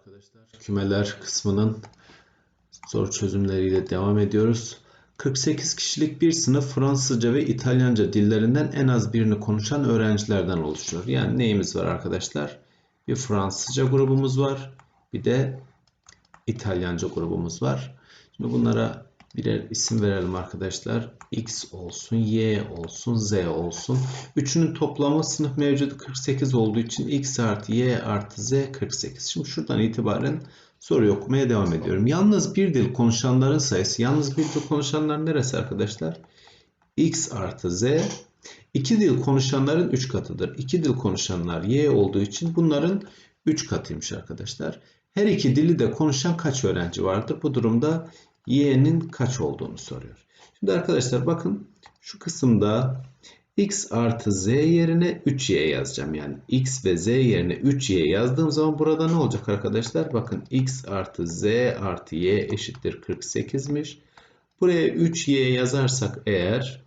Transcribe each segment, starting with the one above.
Arkadaşlar kümeler kısmının zor çözümleriyle devam ediyoruz. 48 kişilik bir sınıf Fransızca ve İtalyanca dillerinden en az birini konuşan öğrencilerden oluşuyor. Yani neyimiz var arkadaşlar? Bir Fransızca grubumuz var. Bir de İtalyanca grubumuz var. Şimdi bunlara birer isim verelim arkadaşlar. X olsun, Y olsun, Z olsun. Üçünün toplamı sınıf mevcudu 48 olduğu için X artı Y artı Z 48. Şimdi şuradan itibaren soruyu okumaya devam ediyorum. Yalnız bir dil konuşanların sayısı, yalnız bir dil konuşanlar neresi arkadaşlar? X artı Z. İki dil konuşanların 3 katıdır. İki dil konuşanlar Y olduğu için bunların 3 katıymış arkadaşlar. Her iki dili de konuşan kaç öğrenci vardır? Bu durumda y'nin kaç olduğunu soruyor. Şimdi arkadaşlar bakın şu kısımda x artı z yerine 3y yazacağım. Yani x ve z yerine 3y yazdığım zaman burada ne olacak arkadaşlar? Bakın x artı z artı y eşittir 48'miş. Buraya 3y yazarsak eğer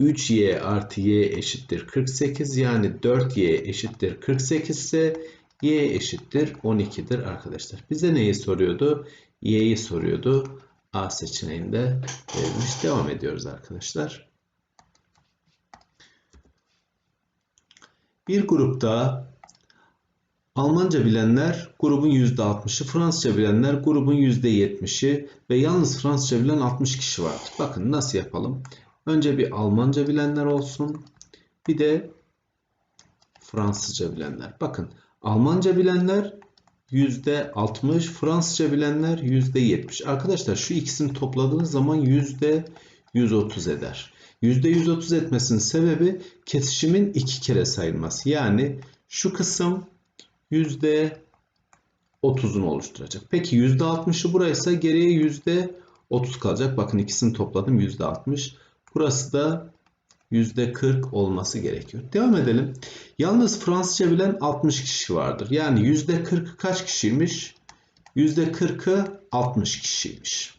3y artı y eşittir 48 yani 4y eşittir 48 ise y eşittir 12'dir arkadaşlar. Bize neyi soruyordu? Y'yi soruyordu. A seçeneğinde verilmiş. Devam ediyoruz arkadaşlar. Bir grupta Almanca bilenler grubun %60'ı, Fransızca bilenler grubun %70'i ve yalnız Fransızca bilen 60 kişi vardır. Bakın nasıl yapalım. Önce bir Almanca bilenler olsun. Bir de Fransızca bilenler. Bakın Almanca bilenler %60, Fransızca bilenler %70. Arkadaşlar şu ikisini topladığınız zaman %130 eder. %130 etmesinin sebebi kesişimin iki kere sayılması. Yani şu kısım %30'unu oluşturacak. Peki %60'ı buraysa geriye %30 kalacak. Bakın ikisini topladım %60. Burası da %40 olması gerekiyor. Devam edelim. Yalnız Fransızca bilen 60 kişi vardır. Yani %40'ı kaç kişiymiş? %40'ı 60 kişiymiş.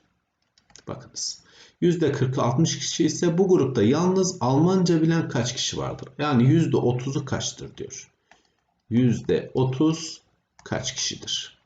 Bakınız. %40'ı 60 kişi ise bu grupta yalnız Almanca bilen kaç kişi vardır? Yani %30'u kaçtır diyor. %30 kaç kişidir?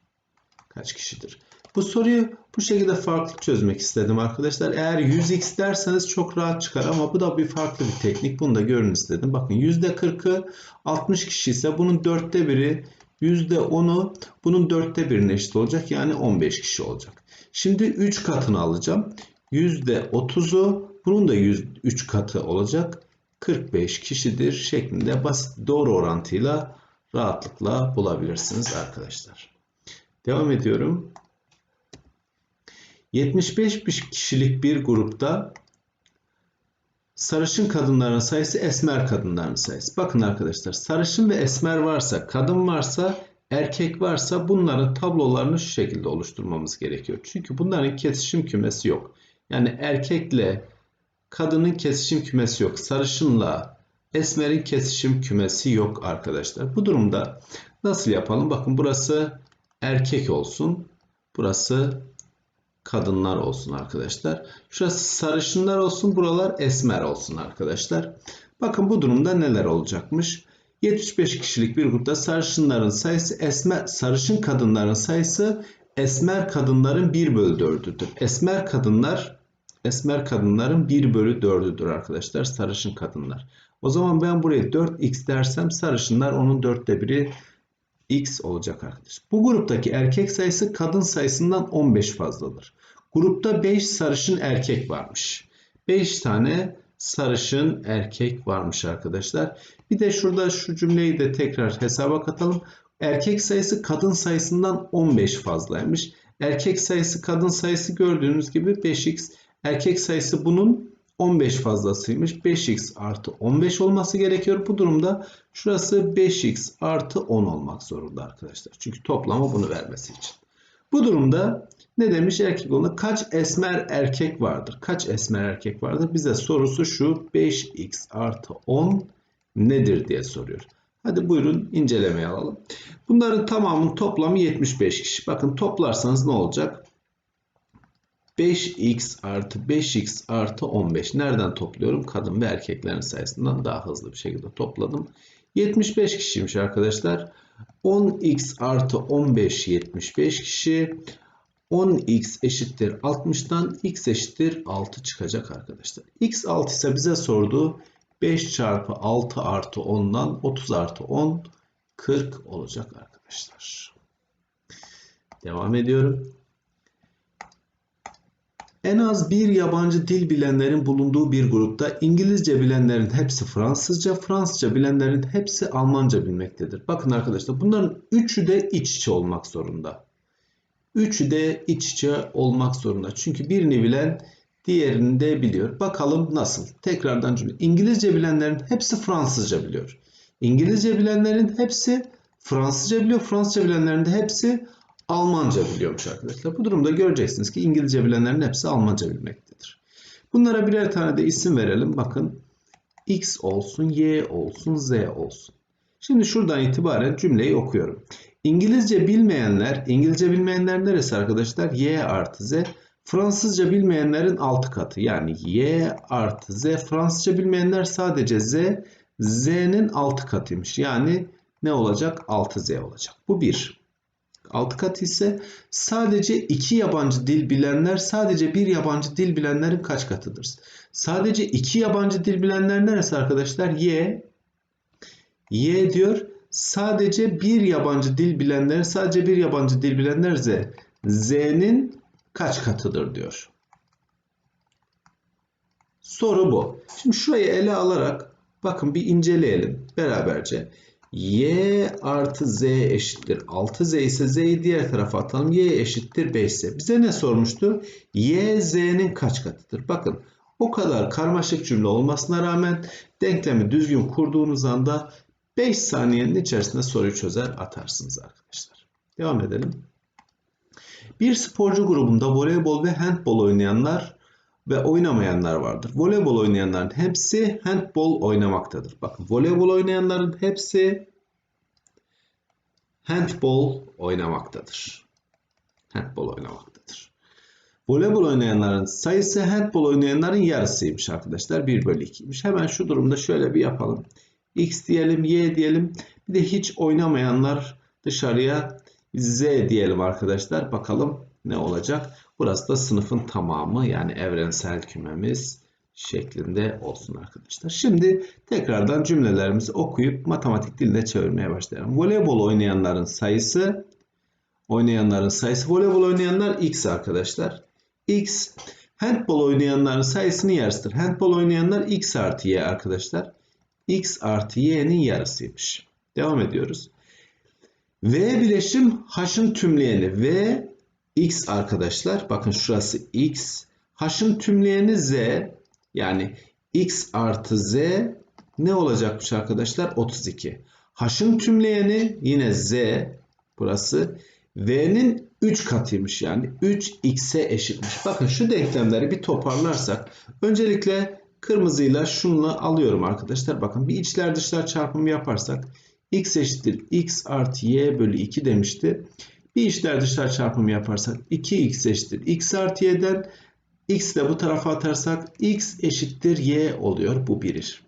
Kaç kişidir? Bu soruyu bu şekilde farklı çözmek istedim arkadaşlar. Eğer 100x derseniz çok rahat çıkar ama bu da bir farklı bir teknik. Bunu da görün istedim. Bakın %40'ı 60 kişi ise bunun dörtte biri %10'u bunun dörtte birine eşit olacak. Yani 15 kişi olacak. Şimdi 3 katını alacağım. %30'u bunun da 3 katı olacak. 45 kişidir şeklinde basit doğru orantıyla rahatlıkla bulabilirsiniz arkadaşlar. Devam ediyorum. 75 kişilik bir grupta sarışın kadınların sayısı esmer kadınların sayısı. Bakın arkadaşlar sarışın ve esmer varsa, kadın varsa, erkek varsa bunların tablolarını şu şekilde oluşturmamız gerekiyor. Çünkü bunların kesişim kümesi yok. Yani erkekle kadının kesişim kümesi yok. Sarışınla esmerin kesişim kümesi yok arkadaşlar. Bu durumda nasıl yapalım? Bakın burası erkek olsun. Burası kadınlar olsun arkadaşlar. Şurası sarışınlar olsun. Buralar esmer olsun arkadaşlar. Bakın bu durumda neler olacakmış. 75 kişilik bir grupta sarışınların sayısı esmer, sarışın kadınların sayısı esmer kadınların 1 bölü 4'üdür. Esmer kadınlar esmer kadınların 1 bölü 4'üdür arkadaşlar sarışın kadınlar. O zaman ben buraya 4x dersem sarışınlar onun 4'te 1'i x olacak arkadaşlar. Bu gruptaki erkek sayısı kadın sayısından 15 fazladır. Grupta 5 sarışın erkek varmış. 5 tane sarışın erkek varmış arkadaşlar. Bir de şurada şu cümleyi de tekrar hesaba katalım. Erkek sayısı kadın sayısından 15 fazlaymış. Erkek sayısı kadın sayısı gördüğünüz gibi 5x. Erkek sayısı bunun 15 fazlasıymış. 5x artı 15 olması gerekiyor. Bu durumda şurası 5x artı 10 olmak zorunda arkadaşlar. Çünkü toplama bunu vermesi için. Bu durumda ne demiş erkek olduğunda kaç esmer erkek vardır? Kaç esmer erkek vardır? Bize sorusu şu 5x artı 10 nedir diye soruyor. Hadi buyurun incelemeye alalım. Bunların tamamının toplamı 75 kişi. Bakın toplarsanız ne olacak? 5x artı 5x artı 15. Nereden topluyorum? Kadın ve erkeklerin sayısından daha hızlı bir şekilde topladım. 75 kişiymiş arkadaşlar. 10x artı 15 75 kişi. 10x eşittir 60'tan x eşittir 6 çıkacak arkadaşlar. x 6 ise bize sordu. 5 çarpı 6 artı 10'dan 30 artı 10 40 olacak arkadaşlar. Devam ediyorum. En az bir yabancı dil bilenlerin bulunduğu bir grupta İngilizce bilenlerin hepsi Fransızca, Fransızca bilenlerin hepsi Almanca bilmektedir. Bakın arkadaşlar bunların üçü de iç içe olmak zorunda. Üçü de iç içe olmak zorunda. Çünkü birini bilen diğerini de biliyor. Bakalım nasıl? Tekrardan cümle. İngilizce bilenlerin hepsi Fransızca biliyor. İngilizce bilenlerin hepsi Fransızca biliyor. Fransızca bilenlerin de hepsi Almanca biliyormuş arkadaşlar. Bu durumda göreceksiniz ki İngilizce bilenlerin hepsi Almanca bilmektedir. Bunlara birer tane de isim verelim. Bakın X olsun, Y olsun, Z olsun. Şimdi şuradan itibaren cümleyi okuyorum. İngilizce bilmeyenler, İngilizce bilmeyenler neresi arkadaşlar? Y artı Z. Fransızca bilmeyenlerin 6 katı. Yani Y artı Z. Fransızca bilmeyenler sadece Z. Z'nin 6 katıymış. Yani ne olacak? 6Z olacak. Bu 1. 6 katı ise sadece 2 yabancı dil bilenler sadece bir yabancı dil bilenlerin kaç katıdır? Sadece 2 yabancı dil bilenler neresi arkadaşlar? Y. Y diyor. Sadece bir yabancı dil bilenler sadece bir yabancı dil bilenler Z. Z'nin kaç katıdır diyor. Soru bu. Şimdi şurayı ele alarak bakın bir inceleyelim beraberce y artı z eşittir 6z ise z'yi diğer tarafa atalım. y eşittir 5 ise. Bize ne sormuştu? y z'nin kaç katıdır? Bakın o kadar karmaşık cümle olmasına rağmen denklemi düzgün kurduğunuz anda 5 saniyenin içerisinde soruyu çözer atarsınız arkadaşlar. Devam edelim. Bir sporcu grubunda voleybol ve handbol oynayanlar ve oynamayanlar vardır. Voleybol oynayanların hepsi handbol oynamaktadır. Bakın voleybol oynayanların hepsi handbol oynamaktadır. Handbol oynamaktadır. Voleybol oynayanların sayısı handbol oynayanların yarısıymış arkadaşlar. 1 bölü 2'ymiş. Hemen şu durumda şöyle bir yapalım. X diyelim, Y diyelim. Bir de hiç oynamayanlar dışarıya Z diyelim arkadaşlar. Bakalım ne olacak? Burası da sınıfın tamamı yani evrensel kümemiz şeklinde olsun arkadaşlar. Şimdi tekrardan cümlelerimizi okuyup matematik diline çevirmeye başlayalım. Voleybol oynayanların sayısı oynayanların sayısı voleybol oynayanlar x arkadaşlar. x handbol oynayanların sayısının yarısıdır. Handbol oynayanlar x artı y arkadaşlar. x artı y'nin yarısıymış. Devam ediyoruz. V bileşim h'ın tümleyeni. V x arkadaşlar. Bakın şurası x. H'ın tümleyeni z. Yani x artı z ne olacakmış arkadaşlar? 32. H'ın tümleyeni yine z. Burası. V'nin 3 katıymış yani 3x'e eşitmiş. Bakın şu denklemleri bir toparlarsak. Öncelikle kırmızıyla şununla alıyorum arkadaşlar. Bakın bir içler dışlar çarpımı yaparsak x eşittir x artı y bölü 2 demişti. Bir içler dışlar çarpımı yaparsak 2x eşittir x artı y'den x de bu tarafa atarsak x eşittir y oluyor. Bu birir.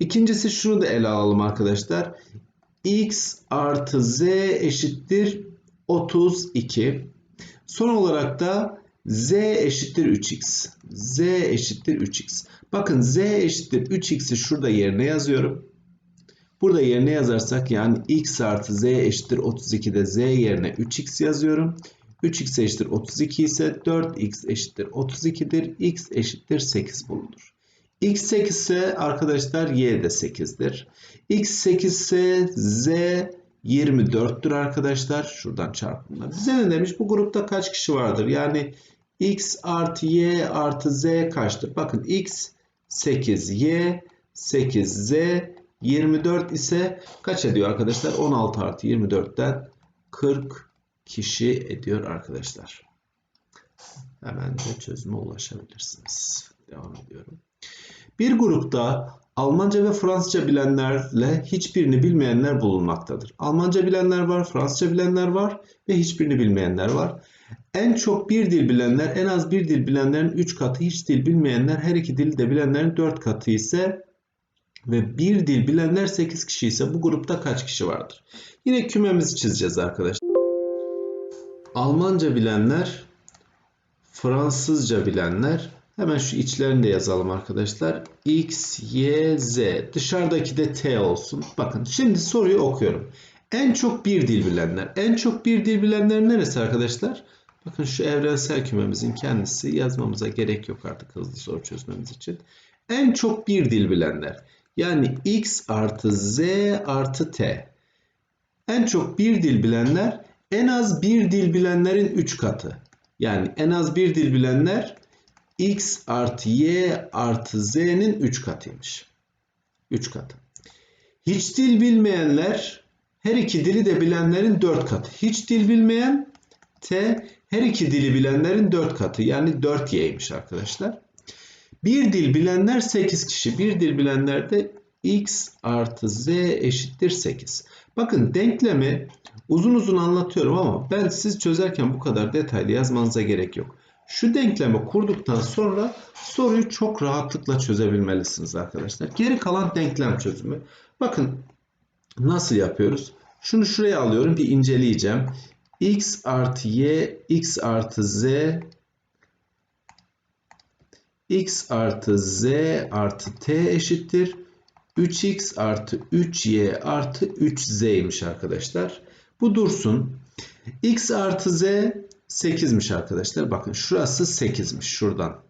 İkincisi şunu da ele alalım arkadaşlar. x artı z eşittir 32. Son olarak da z eşittir 3x. z eşittir 3x. Bakın z eşittir 3x'i şurada yerine yazıyorum. Burada yerine yazarsak yani x artı z eşittir 32'de z yerine 3x yazıyorum. 3x eşittir 32 ise 4x eşittir 32'dir. x eşittir 8 bulunur. x 8 ise arkadaşlar y de 8'dir. x 8 ise z 24'tür arkadaşlar. Şuradan çarpımlar. Bize ne demiş? Bu grupta kaç kişi vardır? Yani x artı y artı z kaçtır? Bakın x 8 y 8 z 24 ise kaç ediyor arkadaşlar? 16 artı 24'ten 40 kişi ediyor arkadaşlar. Hemen de çözüme ulaşabilirsiniz. Devam ediyorum. Bir grupta Almanca ve Fransızca bilenlerle hiçbirini bilmeyenler bulunmaktadır. Almanca bilenler var, Fransızca bilenler var ve hiçbirini bilmeyenler var. En çok bir dil bilenler, en az bir dil bilenlerin 3 katı, hiç dil bilmeyenler, her iki dili de bilenlerin 4 katı ise ve bir dil bilenler 8 kişi ise bu grupta kaç kişi vardır? Yine kümemizi çizeceğiz arkadaşlar. Almanca bilenler, Fransızca bilenler, hemen şu içlerini de yazalım arkadaşlar. X, Y, Z. Dışarıdaki de T olsun. Bakın şimdi soruyu okuyorum. En çok bir dil bilenler. En çok bir dil bilenler neresi arkadaşlar? Bakın şu evrensel kümemizin kendisi yazmamıza gerek yok artık hızlı soru çözmemiz için. En çok bir dil bilenler. Yani X artı Z artı T. En çok bir dil bilenler en az bir dil bilenlerin 3 katı. Yani en az bir dil bilenler X artı Y artı Z'nin 3 katıymış. 3 katı. Hiç dil bilmeyenler her iki dili de bilenlerin 4 katı. Hiç dil bilmeyen T her iki dili bilenlerin 4 katı. Yani 4Y'ymiş arkadaşlar. Bir dil bilenler 8 kişi. Bir dil bilenler de X artı Z eşittir 8. Bakın denklemi uzun uzun anlatıyorum ama ben siz çözerken bu kadar detaylı yazmanıza gerek yok. Şu denklemi kurduktan sonra soruyu çok rahatlıkla çözebilmelisiniz arkadaşlar. Geri kalan denklem çözümü. Bakın nasıl yapıyoruz? Şunu şuraya alıyorum bir inceleyeceğim. x artı y, x artı z, x artı z artı t eşittir. 3x artı 3y artı 3z'ymiş arkadaşlar. Bu dursun. x artı z 8'miş arkadaşlar. Bakın şurası 8'miş. Şuradan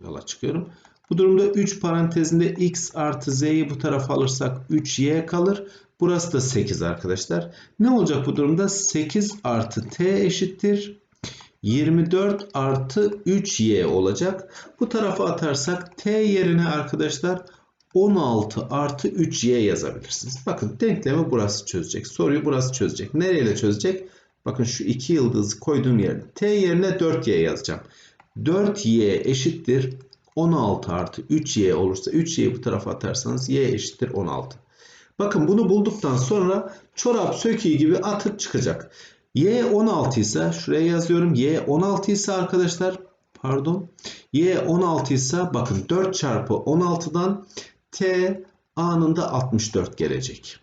yola çıkıyorum. Bu durumda 3 parantezinde x artı z'yi bu tarafa alırsak 3y kalır. Burası da 8 arkadaşlar. Ne olacak bu durumda? 8 artı t eşittir. 24 artı 3y olacak. Bu tarafa atarsak t yerine arkadaşlar 16 artı 3y yazabilirsiniz. Bakın denklemi burası çözecek. Soruyu burası çözecek. Nereyle çözecek? Bakın şu iki yıldızı koyduğum yerde. T yerine 4y yazacağım. 4y eşittir 16 artı 3y olursa 3y'yi bu tarafa atarsanız y eşittir 16. Bakın bunu bulduktan sonra çorap söküğü gibi atıp çıkacak. Y 16 ise şuraya yazıyorum. Y 16 ise arkadaşlar pardon. Y 16 ise bakın 4 çarpı 16'dan T anında 64 gelecek.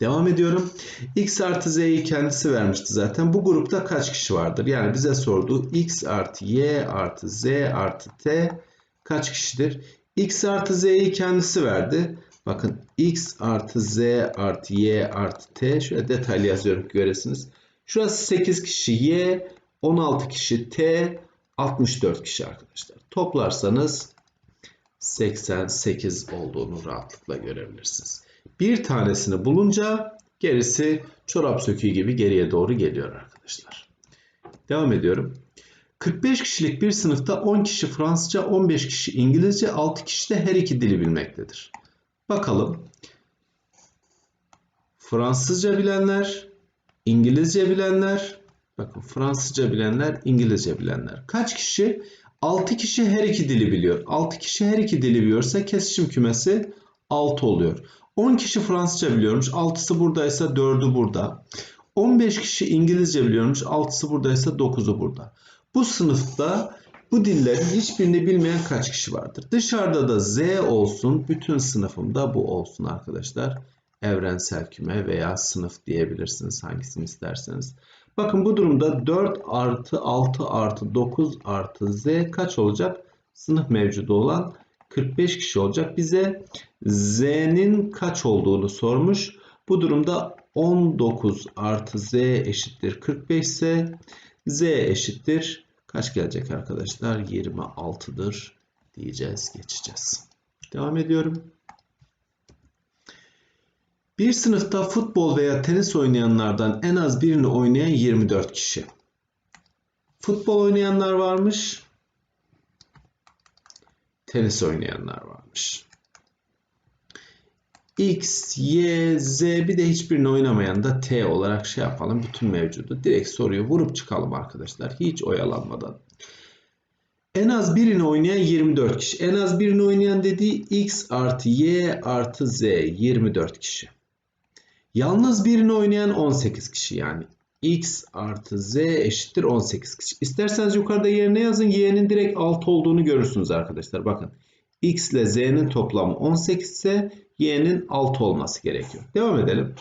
Devam ediyorum. X artı Z'yi kendisi vermişti zaten. Bu grupta kaç kişi vardır? Yani bize sordu. X artı Y artı Z artı T kaç kişidir? X artı Z'yi kendisi verdi. Bakın X artı Z artı Y artı T. Şöyle detaylı yazıyorum ki göresiniz. Şurası 8 kişi Y, 16 kişi T, 64 kişi arkadaşlar. Toplarsanız 88 olduğunu rahatlıkla görebilirsiniz. Bir tanesini bulunca gerisi çorap söküğü gibi geriye doğru geliyor arkadaşlar. Devam ediyorum. 45 kişilik bir sınıfta 10 kişi Fransızca, 15 kişi İngilizce, 6 kişi de her iki dili bilmektedir. Bakalım. Fransızca bilenler, İngilizce bilenler, bakın Fransızca bilenler, İngilizce bilenler. Kaç kişi? 6 kişi her iki dili biliyor. 6 kişi her iki dili biliyorsa kesişim kümesi 6 oluyor. 10 kişi Fransızca biliyormuş. 6'sı buradaysa 4'ü burada. 15 kişi İngilizce biliyormuş. 6'sı buradaysa 9'u burada. Bu sınıfta bu dillerin hiçbirini bilmeyen kaç kişi vardır? Dışarıda da Z olsun. Bütün sınıfımda bu olsun arkadaşlar. Evrensel küme veya sınıf diyebilirsiniz hangisini isterseniz. Bakın bu durumda 4 artı 6 artı 9 artı Z kaç olacak? Sınıf mevcudu olan 45 kişi olacak. Bize Z'nin kaç olduğunu sormuş. Bu durumda 19 artı Z eşittir 45 ise Z eşittir kaç gelecek arkadaşlar? 26'dır diyeceğiz geçeceğiz. Devam ediyorum. Bir sınıfta futbol veya tenis oynayanlardan en az birini oynayan 24 kişi. Futbol oynayanlar varmış. Tenis oynayanlar varmış. X, Y, Z bir de hiçbirini oynamayan da T olarak şey yapalım. Bütün mevcudu. Direkt soruyu vurup çıkalım arkadaşlar. Hiç oyalanmadan. En az birini oynayan 24 kişi. En az birini oynayan dediği X artı Y artı Z 24 kişi. Yalnız birini oynayan 18 kişi yani. X artı Z eşittir 18 kişi. İsterseniz yukarıda yerine yazın. Y'nin direkt 6 olduğunu görürsünüz arkadaşlar. Bakın. X ile Z'nin toplamı 18 ise Y'nin 6 olması gerekiyor. Devam edelim.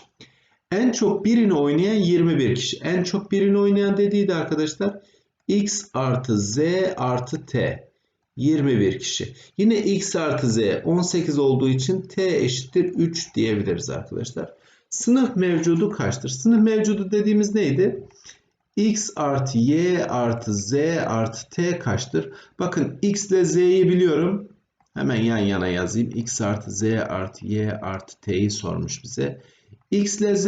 En çok birini oynayan 21 kişi. En çok birini oynayan dediği de arkadaşlar X artı Z artı T. 21 kişi. Yine X artı Z 18 olduğu için T eşittir 3 diyebiliriz arkadaşlar. Sınıf mevcudu kaçtır? Sınıf mevcudu dediğimiz neydi? X artı Y artı Z artı T kaçtır? Bakın X ile Z'yi biliyorum. Hemen yan yana yazayım. X artı Z artı Y artı T'yi sormuş bize. X ile Z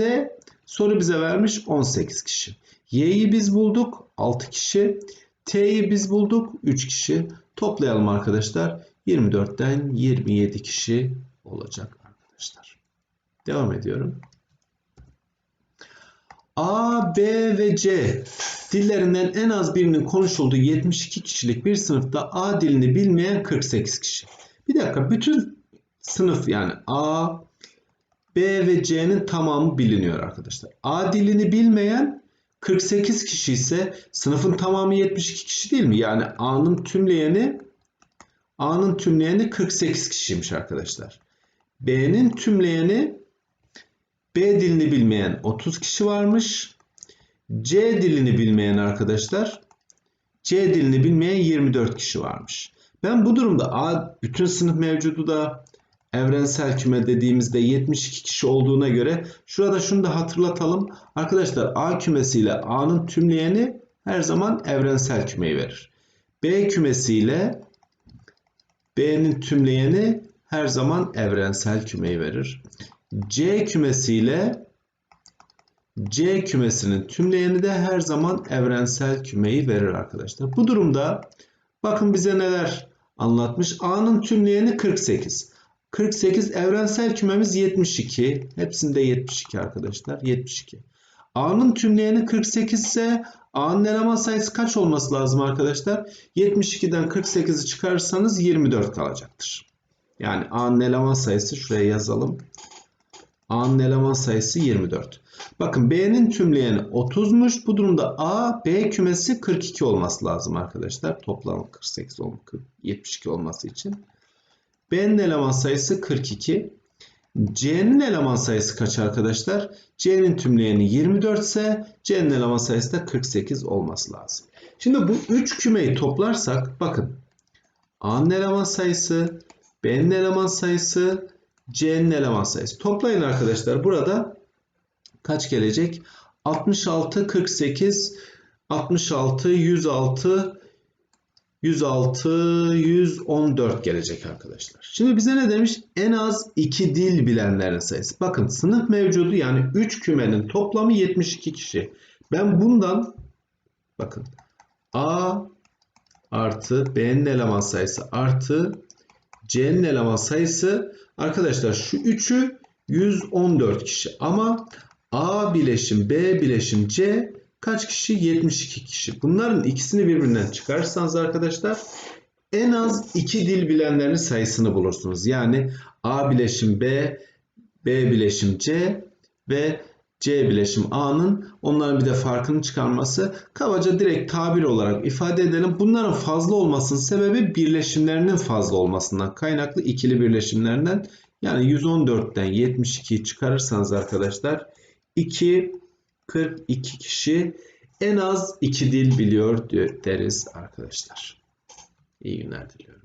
soru bize vermiş 18 kişi. Y'yi biz bulduk 6 kişi. T'yi biz bulduk 3 kişi. Toplayalım arkadaşlar. 24'ten 27 kişi olacak arkadaşlar. Devam ediyorum. A, B ve C dillerinden en az birinin konuşulduğu 72 kişilik bir sınıfta A dilini bilmeyen 48 kişi. Bir dakika bütün sınıf yani A, B ve C'nin tamamı biliniyor arkadaşlar. A dilini bilmeyen 48 kişi ise sınıfın tamamı 72 kişi değil mi? Yani A'nın tümleyeni A'nın tümleyeni 48 kişiymiş arkadaşlar. B'nin tümleyeni B dilini bilmeyen 30 kişi varmış. C dilini bilmeyen arkadaşlar C dilini bilmeyen 24 kişi varmış. Ben bu durumda A bütün sınıf mevcudu da evrensel küme dediğimizde 72 kişi olduğuna göre şurada şunu da hatırlatalım. Arkadaşlar A kümesiyle A'nın tümleyeni her zaman evrensel kümeyi verir. B kümesiyle B'nin tümleyeni her zaman evrensel kümeyi verir. C kümesiyle C kümesinin tümleyeni de her zaman evrensel kümeyi verir arkadaşlar. Bu durumda bakın bize neler anlatmış. A'nın tümleyeni 48. 48 evrensel kümemiz 72. Hepsinde 72 arkadaşlar. 72. A'nın tümleyeni 48 ise A'nın eleman sayısı kaç olması lazım arkadaşlar? 72'den 48'i çıkarırsanız 24 kalacaktır. Yani A'nın eleman sayısı şuraya yazalım. A'nın eleman sayısı 24. Bakın B'nin tümleyeni 30'muş. Bu durumda A, B kümesi 42 olması lazım arkadaşlar. Toplam 48 olması, 72 olması için. B'nin eleman sayısı 42. C'nin eleman sayısı kaç arkadaşlar? C'nin tümleyeni 24 ise C'nin eleman sayısı da 48 olması lazım. Şimdi bu 3 kümeyi toplarsak bakın A'nın eleman sayısı, B'nin eleman sayısı, C'nin eleman sayısı. Toplayın arkadaşlar. Burada kaç gelecek? 66, 48, 66, 106, 106, 114 gelecek arkadaşlar. Şimdi bize ne demiş? En az 2 dil bilenlerin sayısı. Bakın sınıf mevcudu yani 3 kümenin toplamı 72 kişi. Ben bundan bakın A artı B'nin eleman sayısı artı C'nin eleman sayısı arkadaşlar şu 3'ü 114 kişi ama A bileşim B bileşim C kaç kişi? 72 kişi. Bunların ikisini birbirinden çıkarırsanız arkadaşlar en az 2 dil bilenlerin sayısını bulursunuz. Yani A bileşim B, B bileşim C ve C bileşim A'nın onların bir de farkını çıkarması kabaca direkt tabir olarak ifade edelim. Bunların fazla olmasının sebebi birleşimlerinin fazla olmasından kaynaklı ikili birleşimlerinden. Yani 114'ten 72'yi çıkarırsanız arkadaşlar 2 42 kişi en az 2 dil biliyor deriz arkadaşlar. İyi günler diliyorum.